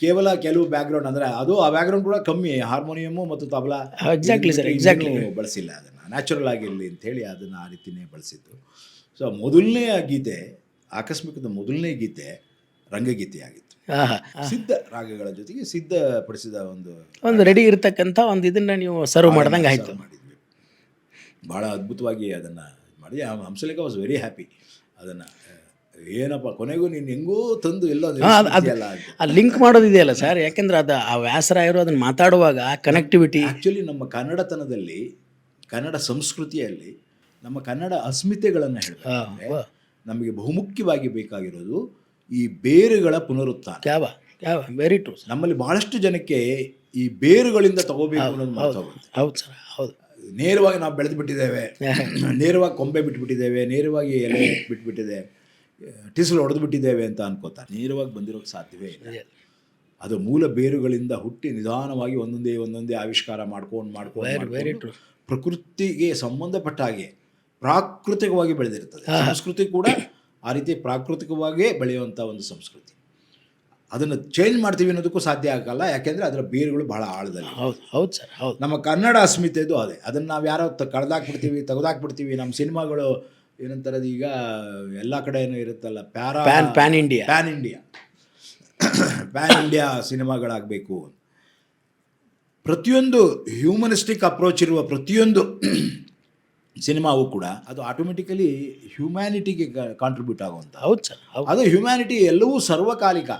ಕೇವಲ ಕೆಲವು ಬ್ಯಾಕ್ಗ್ರೌಂಡ್ ಅಂದ್ರೆ ಅದು ಆ ಬ್ಯಾಕ್ಗ್ರೌಂಡ್ ಕೂಡ ಕಮ್ಮಿ ಹಾರ್ಮೋನಿಯಮ್ಮು ಮತ್ತು ತಬಲಾ ಎಕ್ಸಾಕ್ಟ್ಲಿ ಸರ್ ಎಕ್ಸಾಕ್ಟ್ಲಿ ಬಳಸಿಲ್ಲ ಅದನ್ನ. ನ್ಯಾಚುರಲ್ ಆಗಿರಲಿ ಅಂತ ಹೇಳಿ ಅದನ್ನ ಆ ರೀತಿನೇ ಬಳಸಿದ್ದು. ಸೊ ಮೊದಲನೇ ಗೀತೆ ಆಕಸ್ಮಿಕದ ಮೊದಲನೇ ಗೀತೆ ರಂಗಗೀತೆ ಆಗಿತ್ತು ಸಿದ್ಧ ರಾಗಗಳ ಜೊತೆಗೆ ಸಿದ್ಧಪಡಿಸಿದ ಒಂದು ಒಂದು ರೆಡಿ ಇರತಕ್ಕಂಥ ಒಂದು ಇದನ್ನ ನೀವು ಸರ್ವ್ ಮಾಡ್ದಂಗೆ ಆಯ್ತು. ಮಾಡಿದ್ವಿ. ಭಾಳ ಅದ್ಭುತವಾಗಿ ಅದನ್ನು ಮಾಡಿ. ಹಂಸಲೇಖ ವಾಸ್ ವೆರಿ ಹ್ಯಾಪಿ ಅದನ್ನು. ಏನಪ್ಪ ಕೊನೆಗೂ ನೀನು ಹೆಂಗೂ ತಂದು ಎಲ್ಲ ಆ ಲಿಂಕ್ ಮಾಡೋದಿದೆಯಲ್ಲ ಸರ್ ಯಾಕೆಂದ್ರೆ ಅದು ಆ ವ್ಯಾಸರಾಯರು ಅದನ್ನು ಮಾತಾಡುವಾಗ ಕನೆಕ್ಟಿವಿಟಿ ಆ್ಯಕ್ಚುಲಿ ನಮ್ಮ ಕನ್ನಡತನದಲ್ಲಿ ಕನ್ನಡ ಸಂಸ್ಕೃತಿಯಲ್ಲಿ ನಮ್ಮ ಕನ್ನಡ ಅಸ್ಮಿತೆಗಳನ್ನು ಹೇಳ ನಮಗೆ ಬಹುಮುಖ್ಯವಾಗಿ ಬೇಕಾಗಿರೋದು ಈ ಬೇರುಗಳ ಪುನರುತ್ಥಾನ. ಕ್ಯಾವ ಕ್ಯಾವ ವೆರಿ ಟ್ರೂ ನಮ್ಮಲ್ಲಿ ಬಹಳಷ್ಟು ಜನಕ್ಕೆ ಈ ಬೇರುಗಳಿಂದ ತಗೋಬೇಕು ಅನ್ನೋದು ಹೌದು ಸರ್ ಹೌದು ನೇರವಾಗಿ ನಾವು ಬೆಳೆದು ಬಿಟ್ಟಿದ್ದೇವೆ ನೇರವಾಗಿ ಕೊಂಬೆ ಬಿಟ್ಬಿಟ್ಟಿದ್ದೇವೆ. ನೇರವಾಗಿ ಎಲೆ ಬಿಟ್ಬಿಟ್ಟಿದೆ. ಟಿಸಲು ಹೊಡೆದು ಬಿಟ್ಟಿದ್ದೇವೆ ಅಂತ ಅನ್ಕೋತಾರೆ. ನೇರವಾಗಿ ಬಂದಿರೋಕ್ಕೆ ಸಾಧ್ಯವೇ ಇಲ್ಲ. ಅದು ಮೂಲ ಬೇರುಗಳಿಂದ ಹುಟ್ಟಿ ನಿಧಾನವಾಗಿ ಒಂದೊಂದೇ ಒಂದೊಂದೇ ಆವಿಷ್ಕಾರ ಮಾಡ್ಕೊಂಡು ಮಾಡ್ಕೊಂಡು ಪ್ರಕೃತಿಗೆ ಸಂಬಂಧಪಟ್ಟ ಹಾಗೆ ಪ್ರಾಕೃತಿಕವಾಗಿ ಬೆಳೆದಿರ್ತದೆ ಸಂಸ್ಕೃತಿ ಕೂಡ ಆ ರೀತಿ ಪ್ರಾಕೃತಿಕವಾಗಿಯೇ ಬೆಳೆಯುವಂಥ ಒಂದು ಸಂಸ್ಕೃತಿ. ಅದನ್ನು ಚೇಂಜ್ ಮಾಡ್ತೀವಿ ಅನ್ನೋದಕ್ಕೂ ಸಾಧ್ಯ ಆಗಲ್ಲ. ಯಾಕೆಂದರೆ ಅದರ ಬೇರುಗಳು ಬಹಳ ಆಳದಲ್ಲಿ ಹೌದು ಹೌದು ಸರ್ ಹೌದು. ನಮ್ಮ ಕನ್ನಡ ಅಸ್ಮಿತೆದು ಅದೇ. ಅದನ್ನು ನಾವು ಯಾರೋ ಕಳೆದಾಕ್ಬಿಡ್ತೀವಿ ತೆಗೆದಾಕ್ಬಿಡ್ತೀವಿ. ನಮ್ಮ ಸಿನಿಮಾಗಳು ಏನಂತಾರೆ ಈಗ ಎಲ್ಲ ಏನು ಇರುತ್ತಲ್ಲ para pan pan India. Pan India. Pan India ಸಿನಿಮಾಗಳಾಗಬೇಕು. ಪ್ರತಿಯೊಂದು ಹ್ಯೂಮನಿಸ್ಟಿಕ್ ಅಪ್ರೋಚ್ ಇರುವ ಪ್ರತಿಯೊಂದು ಸಿನಿಮಾವು ಕೂಡ ಅದು ಆಟೋಮೆಟಿಕಲಿ ಹ್ಯುಮ್ಯಾನಿಟಿಗೆ ಕಾಂಟ್ರಿಬ್ಯೂಟ್ ಆಗುವಂಥ ಹೌದು ಸರ್ ಅದು ಹ್ಯೂಮ್ಯಾನಿಟಿ ಎಲ್ಲವೂ ಸರ್ವಕಾಲಿಕ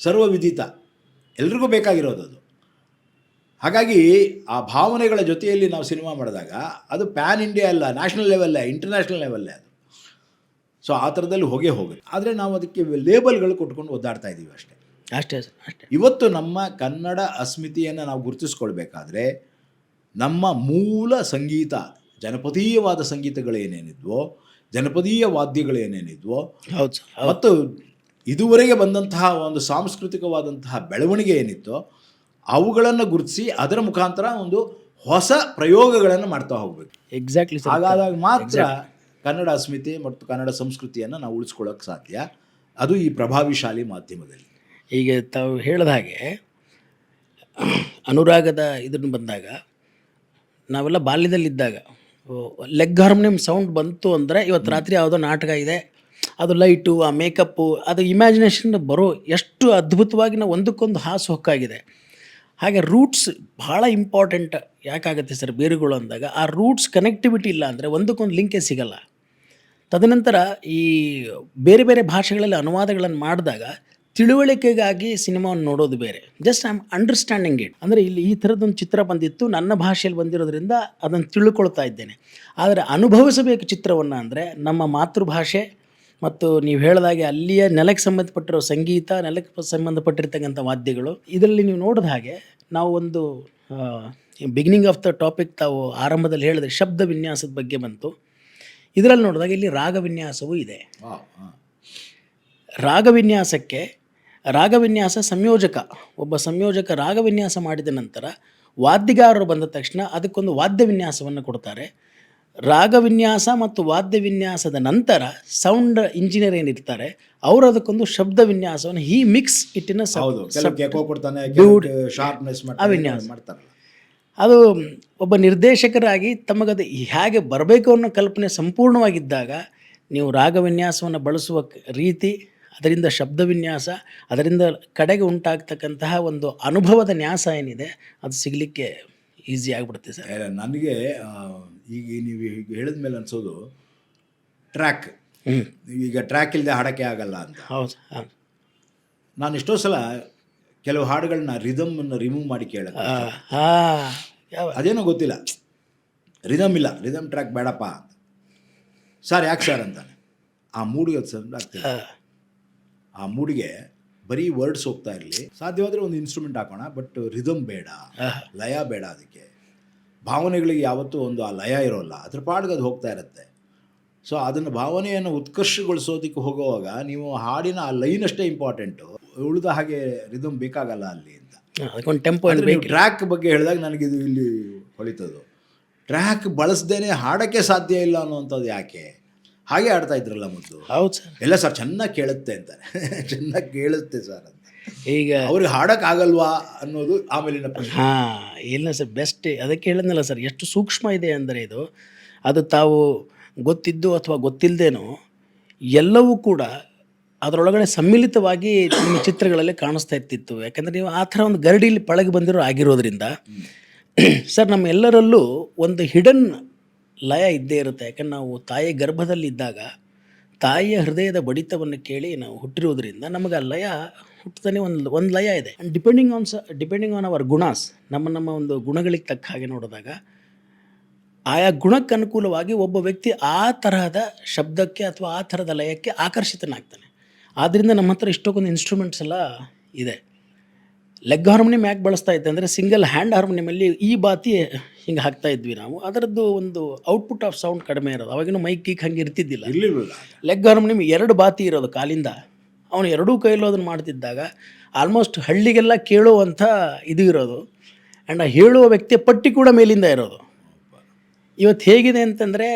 ಸರ್ವವಿಧಿತ ಎಲ್ರಿಗೂ ಬೇಕಾಗಿರೋದು ಅದು. ಹಾಗಾಗಿ ಆ ಭಾವನೆಗಳ ಜೊತೆಯಲ್ಲಿ ನಾವು ಸಿನಿಮಾ ಮಾಡಿದಾಗ ಅದು ಪ್ಯಾನ್ ಇಂಡಿಯಾ ಅಲ್ಲ ನ್ಯಾಷನಲ್ ಲೆವೆಲ್ಲೇ ಇಂಟರ್ನ್ಯಾಷನಲ್ ಲೆವೆಲ್ಲೇ ಅದು. ಸೊ ಆ ಥರದಲ್ಲಿ ಹೋಗೇ ಹೋಗುತ್ತೆ ಆದರೆ ನಾವು ಅದಕ್ಕೆ ಲೇಬಲ್ಗಳು ಕೊಟ್ಕೊಂಡು ಒದ್ದಾಡ್ತಾ ಇದ್ದೀವಿ ಅಷ್ಟೇ. ಅಷ್ಟೇ ಸರ್ ಅಷ್ಟೇ. ಇವತ್ತು ನಮ್ಮ ಕನ್ನಡ ಅಸ್ಮಿತೆಯನ್ನು ನಾವು ಗುರುತಿಸ್ಕೊಳ್ಬೇಕಾದ್ರೆ ನಮ್ಮ ಮೂಲ ಸಂಗೀತ ಜನಪದೀಯವಾದ ಸಂಗೀತಗಳೇನೇನಿದ್ವೋ ಜನಪದೀಯ ವಾದ್ಯಗಳೇನೇನಿದ್ವೋ ಹೌದು. ಮತ್ತು ಇದುವರೆಗೆ ಬಂದಂತಹ ಒಂದು ಸಾಂಸ್ಕೃತಿಕವಾದಂತಹ ಬೆಳವಣಿಗೆ ಏನಿತ್ತೋ ಅವುಗಳನ್ನು ಗುರುತಿಸಿ ಅದರ ಮುಖಾಂತರ ಒಂದು ಹೊಸ ಪ್ರಯೋಗಗಳನ್ನು ಮಾಡ್ತಾ ಹೋಗ್ಬೇಕು. ಎಕ್ಸಾಕ್ಟ್ಲಿ ಹಾಗಾದಾಗ ಮಾತ್ರ ಕನ್ನಡ ಅಸ್ಮಿತೆ ಮತ್ತು ಕನ್ನಡ ಸಂಸ್ಕೃತಿಯನ್ನು ನಾವು ಉಳಿಸ್ಕೊಳ್ಳೋಕೆ ಸಾಧ್ಯ. ಅದು ಈ ಪ್ರಭಾವಿಶಾಲಿ ಮಾಧ್ಯಮದಲ್ಲಿ. ಈಗ ತಾವು ಹೇಳಿದ ಹಾಗೆ ಅನುರಾಗದ ಇದನ್ನು ಬಂದಾಗ ನಾವೆಲ್ಲ ಬಾಲ್ಯದಲ್ಲಿದ್ದಾಗ ಲೆಗ್ ಹಾರ್ಮೋನಿಯಂ ಸೌಂಡ್ ಬಂತು ಅಂದರೆ ಇವತ್ತು ರಾತ್ರಿ ಯಾವುದೋ ನಾಟಕ ಇದೆ ಅದು ಲೈಟು ಆ ಮೇಕಪ್ಪು ಅದು ಇಮ್ಯಾಜಿನೇಷನ್ ಬರೋ ಎಷ್ಟು ಅದ್ಭುತವಾಗಿ ನಾವು ಒಂದಕ್ಕೊಂದು ಹಾಸು ಹೊಕ್ಕಾಗಿದೆ. ಹಾಗೆ ರೂಟ್ಸ್ ಭಾಳ ಇಂಪಾರ್ಟೆಂಟ್ ಯಾಕಾಗುತ್ತೆ ಸರ್ ಬೇರುಗಳು ಅಂದಾಗ, ಆ ರೂಟ್ಸ್ ಕನೆಕ್ಟಿವಿಟಿ ಇಲ್ಲ ಅಂದರೆ ಒಂದಕ್ಕೊಂದು ಲಿಂಕೇ ಸಿಗಲ್ಲ. ತದನಂತರ ಈ ಬೇರೆ ಬೇರೆ ಭಾಷೆಗಳಲ್ಲಿ ಅನುವಾದಗಳನ್ನು ಮಾಡಿದಾಗ ತಿಳುವಳಿಕೆಗಾಗಿ ಸಿನಿಮಾವನ್ನು ನೋಡೋದು ಬೇರೆ. Just I am understanding it ಅಂದರೆ ಇಲ್ಲಿ ಈ ಥರದ್ದೊಂದು ಚಿತ್ರ ಬಂದಿತ್ತು, ನನ್ನ ಭಾಷೆಯಲ್ಲಿ ಬಂದಿರೋದ್ರಿಂದ ಅದನ್ನು ತಿಳ್ಕೊಳ್ತಾ ಇದ್ದೇನೆ. ಆದರೆ ಅನುಭವಿಸಬೇಕು ಚಿತ್ರವನ್ನು ಅಂದರೆ ನಮ್ಮ ಮಾತೃಭಾಷೆ ಮತ್ತು ನೀವು ಹೇಳಿದಾಗೆ ಅಲ್ಲಿಯ ನೆಲಕ್ಕೆ ಸಂಬಂಧಪಟ್ಟಿರೋ ಸಂಗೀತ, ನೆಲಕ್ಕೆ ಸಂಬಂಧಪಟ್ಟಿರ್ತಕ್ಕಂಥ ವಾದ್ಯಗಳು, ಇದರಲ್ಲಿ ನೀವು ನೋಡಿದ ಹಾಗೆ ನಾವು ಒಂದು ಬಿಗಿನಿಂಗ್ ಆಫ್ ದ ಟಾಪಿಕ್ ತಾವು ಆರಂಭದಲ್ಲಿ ಹೇಳಿದ್ರೆ ಶಬ್ದ ವಿನ್ಯಾಸದ ಬಗ್ಗೆ ಬಂತು. ಇದರಲ್ಲಿ ನೋಡಿದಾಗ ಇಲ್ಲಿ ರಾಗ ವಿನ್ಯಾಸವೂ ಇದೆ. ರಾಗ ವಿನ್ಯಾಸಕ್ಕೆ ರಾಗ ವಿನ್ಯಾಸ ಸಂಯೋಜಕ ಒಬ್ಬ ಸಂಯೋಜಕ ರಾಗ ವಿನ್ಯಾಸ ಮಾಡಿದ ನಂತರ ವಾದ್ಯಗಾರರು ಬಂದ ತಕ್ಷಣ ಅದಕ್ಕೊಂದು ವಾದ್ಯ ವಿನ್ಯಾಸವನ್ನು ಕೊಡ್ತಾರೆ. ರಾಗವಿನ್ಯಾಸ ಮತ್ತು ವಾದ್ಯ ವಿನ್ಯಾಸದ ನಂತರ ಸೌಂಡ್ ಇಂಜಿನಿಯರ್ ಏನಿರ್ತಾರೆ ಅವರು ಅದಕ್ಕೊಂದು ಶಬ್ದ ವಿನ್ಯಾಸವನ್ನು ಹೀ ಮಿಕ್ಸ್ ಇಟ್ಟಿನ ಮಾಡ್ತಾರಲ್ಲ. ಅದು ಒಬ್ಬ ನಿರ್ದೇಶಕರಾಗಿ ತಮಗದು ಹೇಗೆ ಬರಬೇಕು ಅನ್ನೋ ಕಲ್ಪನೆ ಸಂಪೂರ್ಣವಾಗಿದ್ದಾಗ ನೀವು ರಾಗವಿನ್ಯಾಸವನ್ನು ಬಳಸುವ ರೀತಿ ಅದರಿಂದ ಶಬ್ದ ವಿನ್ಯಾಸ ಅದರಿಂದ ಕಡೆಗೆ ಉಂಟಾಗ್ತಕ್ಕಂತಹ ಒಂದು ಅನುಭವದ ನ್ಯಾಸ ಏನಿದೆ ಅದು ಸಿಗಲಿಕ್ಕೆ ಈಸಿ ಆಗಿಬಿಡುತ್ತೆ ಸರ್. ನನಗೆ ಈಗ ನೀವು ಈಗ ಹೇಳಿದ ಮೇಲೆ ಅನ್ಸೋದು ಟ್ರ್ಯಾಕ್ ಈಗ ಟ್ರ್ಯಾಕ್ ಇಲ್ಲದೆ ಹಾಡೋಕ್ಕೆ ಆಗಲ್ಲ ಅಂತ. ಹೌದು ನಾನು ಎಷ್ಟೋ ಸಲ ಕೆಲವು ಹಾಡುಗಳನ್ನ ರಿದಮನ್ನು ರಿಮೂವ್ ಮಾಡಿ ಕೇಳ ಅದೇನೋ ಗೊತ್ತಿಲ್ಲ. ರಿದಮ್ ಇಲ್ಲ ರಿದಮ್ ಟ್ರ್ಯಾಕ್ ಬೇಡಪ್ಪ ಅಂತ. ಸರ್ ಯಾಕೆ ಸರ್ ಅಂತಾನೆ. ಆ ಮೂಡಿಗೆ ಅದು ಸರ್ ಆಗ್ತದೆ ಆ, ಆ ಮೂಡಿಗೆ ಬರೀ ವರ್ಡ್ಸ್ ಹೋಗ್ತಾ ಇರಲಿ. ಸಾಧ್ಯವಾದರೆ ಒಂದು ಇನ್ಸ್ಟ್ರೂಮೆಂಟ್ ಹಾಕೋಣ ಬಟ್ ರಿದಮ್ ಬೇಡ ಲಯ ಬೇಡ ಅದಕ್ಕೆ. ಭಾವನೆಗಳಿಗೆ ಯಾವತ್ತೂ ಒಂದು ಆ ಲಯ ಇರೋಲ್ಲ. ಅದ್ರ ಪಾಡ್ಗೆ ಅದು ಹೋಗ್ತಾ ಇರುತ್ತೆ. ಸೊ ಅದನ್ನು ಭಾವನೆಯನ್ನು ಉತ್ಕರ್ಷಗೊಳಿಸೋದಕ್ಕೆ ಹೋಗುವಾಗ ನೀವು ಹಾಡಿನ ಆ ಲೈನ್ ಅಷ್ಟೇ ಇಂಪಾರ್ಟೆಂಟು ಉಳಿದ ಹಾಗೆ ರಿದಮ್ ಬೇಕಾಗಲ್ಲ ಅಲ್ಲಿ ಅಂತ. ಅದಕ್ಕೊಂದು ಟೆಂಪೋ ಅಂದ್ರೆ ಟ್ರ್ಯಾಕ್ ಬಗ್ಗೆ ಹೇಳಿದಾಗ ನನಗಿದು ಇಲ್ಲಿ ಹೊಳಿತದು. ಟ್ರ್ಯಾಕ್ ಬಳಸ್ದೇನೆ ಹಾಡೋಕ್ಕೆ ಸಾಧ್ಯ ಇಲ್ಲ ಅನ್ನೋವಂಥದ್ದು ಯಾಕೆ? ಹಾಗೆ ಆಡ್ತಾ ಇದ್ರಲ್ಲ ಮೊದಲು ಹೌದು ಸರ್. ಎಲ್ಲ ಸರ್ ಚೆನ್ನಾಗಿ ಕೇಳುತ್ತೆ ಅಂತಾರೆ. ಚೆನ್ನಾಗಿ ಕೇಳುತ್ತೆ ಸರ್ ಅಂತ. ಈಗ ಅವ್ರಿಗೆ ಹಾಡೋಕ್ಕಾಗಲ್ವಾ ಅನ್ನೋದು ಆಮೇಲಿನ ಪ್ರಶ್ನೆ. ಹಾಂ ಇಲ್ಲ ಸರ್ ಬೆಸ್ಟ್ ಅದಕ್ಕೆ ಹೇಳಿದ್ನಲ್ಲ ಸರ್ ಎಷ್ಟು ಸೂಕ್ಷ್ಮ ಇದೆ ಅಂದರೆ ಇದು ಅದು ತಾವು ಗೊತ್ತಿದ್ದು ಅಥವಾ ಗೊತ್ತಿಲ್ಲದೇನೋ ಎಲ್ಲವೂ ಕೂಡ ಅದರೊಳಗಡೆ ಸಮ್ಮಿಲಿತವಾಗಿ ನಿಮ್ಮ ಚಿತ್ರಗಳಲ್ಲಿ ಕಾಣಿಸ್ತಾ ಇರ್ತಿತ್ತು. ಯಾಕಂದರೆ ನೀವು ಆ ಥರ ಒಂದು ಗರಡಿಲಿ ಪಳಗಿ ಬಂದಿರೋ ಆಗಿರೋದ್ರಿಂದ ಸರ್ ನಮ್ಮ ಎಲ್ಲರಲ್ಲೂ ಒಂದು ಹಿಡನ್ ಲಯ ಇದ್ದೇ ಇರುತ್ತೆ. ಯಾಕಂದ್ರೆ ನಾವು ತಾಯಿ ಗರ್ಭದಲ್ಲಿದ್ದಾಗ ತಾಯಿಯ ಹೃದಯದ ಬಡಿತವನ್ನು ಕೇಳಿ ನಾವು ಹುಟ್ಟಿರೋದ್ರಿಂದ ನಮಗೆ ಆ ಲಯ ಹುಟ್ಟತಾನೆ ಒಂದು ಒಂದು ಲಯ ಇದೆ. ಆ್ಯಂಡ್ ಡಿಪೆಂಡಿಂಗ್ ಆನ್ ಸ ಡಿಪೆಂಡಿಂಗ್ ಆನ್ ಅವರ್ ಗುಣಾಸ್ ನಮ್ಮ ನಮ್ಮ ಒಂದು ಗುಣಗಳಿಗೆ ತಕ್ಕ ಹಾಗೆ ನೋಡಿದಾಗ ಆಯಾ ಗುಣಕ್ಕೆ ಅನುಕೂಲವಾಗಿ ಒಬ್ಬ ವ್ಯಕ್ತಿ ಆ ತರಹದ ಶಬ್ದಕ್ಕೆ ಅಥವಾ ಆ ಥರದ ಲಯಕ್ಕೆ ಆಕರ್ಷಿತನಾಗ್ತಾನೆ. ಆದ್ದರಿಂದ ನಮ್ಮ ಹತ್ರ ಇಷ್ಟೊಂದು ಇನ್ಸ್ಟ್ರೂಮೆಂಟ್ಸ್ ಎಲ್ಲ ಇದೆ. ಲೆಗ್ ಹಾರ್ಮೋನಿಯಂ ಯಾಕೆ ಬಳಸ್ತಾ ಇದ್ದೆ ಅಂದರೆ ಸಿಂಗಲ್ ಹ್ಯಾಂಡ್ ಹಾರ್ಮೋನಿಯಮಲ್ಲಿ ಈ ಬಾತಿ ಹಿಂಗೆ ಹಾಕ್ತಾ ಇದ್ವಿ ನಾವು. ಅದರದ್ದು ಒಂದು ಔಟ್ಪುಟ್ ಆಫ್ ಸೌಂಡ್ ಕಡಿಮೆ ಇರೋದು. ಅವಾಗಿನ ಮೈಕ್ ಗೀಕ್ ಹಂಗೆ ಇರ್ತಿದ್ದಿಲ್ಲ. ಲೆಗ್ ಹಾರ್ಮೋನಿಯಂ ಎರಡು ಬಾತಿ ಇರೋದು ಕಾಲಿಂದ. ಅವನು ಎರಡೂ ಕೈಲೂ ಅದನ್ನು ಮಾಡ್ತಿದ್ದಾಗ ಆಲ್ಮೋಸ್ಟ್ ಹಳ್ಳಿಗೆಲ್ಲ ಕೇಳುವಂಥ ಇದು ಇರೋದು. ಆ್ಯಂಡ್ ಆ ಹೇಳುವ ವ್ಯಕ್ತಿಯ ಪಟ್ಟಿ ಕೂಡ ಮೇಲಿಂದ ಇರೋದು. ಇವತ್ತು ಹೇಗಿದೆ ಅಂತಂದರೆ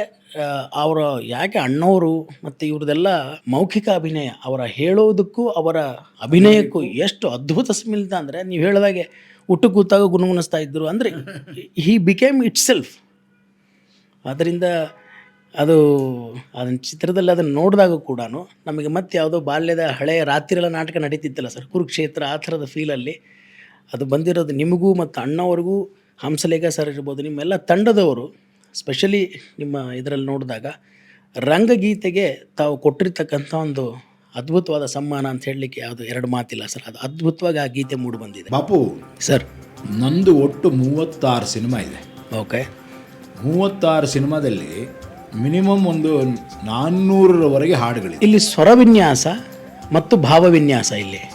ಅವರ ಯಾಕೆ ಅಣ್ಣವರು ಮತ್ತು ಇವ್ರದೆಲ್ಲ ಮೌಖಿಕ ಅಭಿನಯ ಅವರ ಹೇಳೋದಕ್ಕೂ ಅವರ ಅಭಿನಯಕ್ಕೂ ಎಷ್ಟು ಅದ್ಭುತ ಸ್ಮಿಲ್ತ ಅಂದರೆ ನೀವು ಹೇಳಿದಾಗೆ ಹುಟ್ಟು ಕೂತಾಗ ಗುಣಗುಣಿಸ್ತಾ ಇದ್ದರು ಅಂದರೆ ಹಿ ಬಿಕೇಮ್ ಇಟ್ ಸೆಲ್ಫ್ ಅದರಿಂದ ಅದು ಅದನ್ನ ಚಿತ್ರದಲ್ಲಿ ಅದನ್ನು ನೋಡಿದಾಗ ಕೂಡ ನಮಗೆ ಮತ್ತೆ ಯಾವುದೋ ಬಾಲ್ಯದ ಹಳೆಯ ರಾತ್ರಿಯೆಲ್ಲ ನಾಟಕ ನಡೀತಿತ್ತಲ್ಲ ಸರ್ ಕುರುಕ್ಷೇತ್ರ ಆ ಥರದ ಫೀಲಲ್ಲಿ ಅದು ಬಂದಿರೋದು ನಿಮಗೂ ಮತ್ತು ಅಣ್ಣವ್ರಿಗೂ ಹಂಸಲೇಖ ಸರ್ ಇರ್ಬೋದು ನಿಮ್ಮೆಲ್ಲ ತಂಡದವರು ಸ್ಪೆಷಲಿ ನಿಮ್ಮ ಇದರಲ್ಲಿ ನೋಡಿದಾಗ ರಂಗಗೀತೆಗೆ ತಾವು ಕೊಟ್ಟಿರ್ತಕ್ಕಂಥ ಒಂದು ಅದ್ಭುತವಾದ ಸಮ್ಮಾನ ಅಂತ ಹೇಳಲಿಕ್ಕೆ ಯಾವುದು ಎರಡು ಮಾತಿಲ್ಲ ಸರ್ ಅದು ಅದ್ಭುತವಾಗಿ ಆ ಗೀತೆ ಮೂಡಿ ಬಂದಿದೆ. ಬಾಪು ಸರ್. ನಂದು ಒಟ್ಟು ಮೂವತ್ತಾರು ಸಿನಿಮಾ ಇದೆ. ಓಕೆ ಮೂವತ್ತಾರು ಸಿನಿಮಾದಲ್ಲಿ ಮಿನಿಮಮ್ ಒಂದು ನಾನ್ನೂರರವರೆಗೆ ಹಾಡುಗಳಿವೆ ಇಲ್ಲಿ ಸ್ವರವಿನ್ಯಾಸ ಮತ್ತು ಭಾವವಿನ್ಯಾಸ ಇಲ್ಲಿ.